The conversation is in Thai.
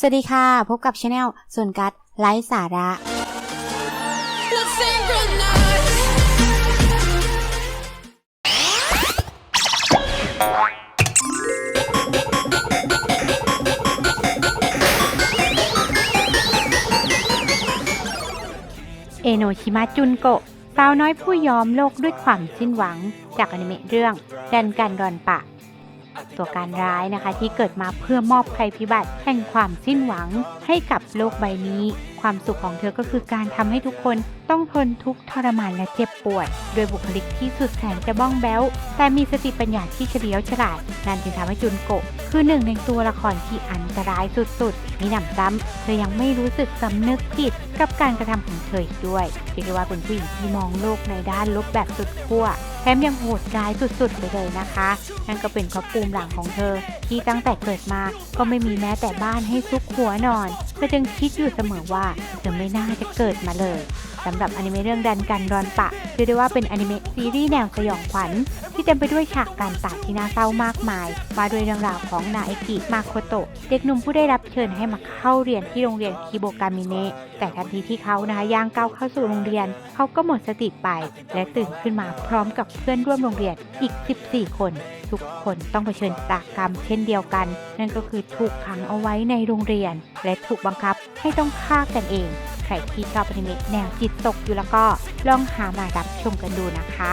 สวัสดีค่ะ พบกับช anel ส่วนกัดไลฟ์สาระ เอโนชิมะจุนโกะสาวน้อยผู้ยอมโลกด้วยความสิ้นหวัง จากอนิเมะเรื่องดันกันดอนปะ ตัวการร้ายนะคะที่เกิดมาเพื่อมอบภัยพิบัติแห่งความสิ้นหวังให้กับโลกใบนี้ความสุขของเธอก็คือการทำให้ทุกคนต้องทนทุกข์ทรมานและเจ็บปวดด้วยบุคลิกที่สุดแสนจะบ้องแบ้ว แต่มีสติปัญญาที่เฉลียวฉลาด นั่นจึงทำให้จุนโกะคือหนึ่งในตัวละครที่อันตรายสุดๆ มีหนำซ้ำเธอยังไม่รู้สึกสำนึกผิดกับการกระทำของเธออีกด้วยเรียกได้ว่าเป็นผู้หญิงที่มองโลกในด้านลบแบบสุดขั้วแถมยังโหดร้ายสุดๆไปเลยนะคะ นั่นก็เป็นเพราะภูมิหลังของเธอ ที่ตั้งแต่เกิดมาก็ไม่มีแม้แต่บ้านให้ซุกหัวนอน เธอจึงคิดอยู่เสมอว่าเธอไม่น่าจะเกิดมาเลย สำหรับอนิเมะเรื่องดันกันรอนปะเรียกได้ว่าเป็นอนิเมะซีรีส์แนวสยองขวัญที่เต็มไปด้วยฉากการตัดที่น่าเศร้ามากมายมาด้วยเรื่องราวของนาเอกิมาโคโตะเด็กหนุ่มผู้ได้รับเชิญให้มาเข้าเรียนที่โรงเรียนคิโบกามิเนะแต่ทันทีที่เขานะคะย่างก้าวเข้าสู่โรงเรียน เขาก็หมดสติไป และตื่นขึ้นมาพร้อมกับเพื่อนร่วมโรงเรียนอีก 14 คน ทุกคนต้องเผชิญตากรรมเช่นเดียวกัน นั่นก็คือถูกขังเอาไว้ในโรงเรียน และถูกบังคับให้ต้องฆ่ากันเอง ใครที่ชอบอนิเมะแนวจิตตกอยู่แล้วก็ลองหามารับชมกันดูนะคะ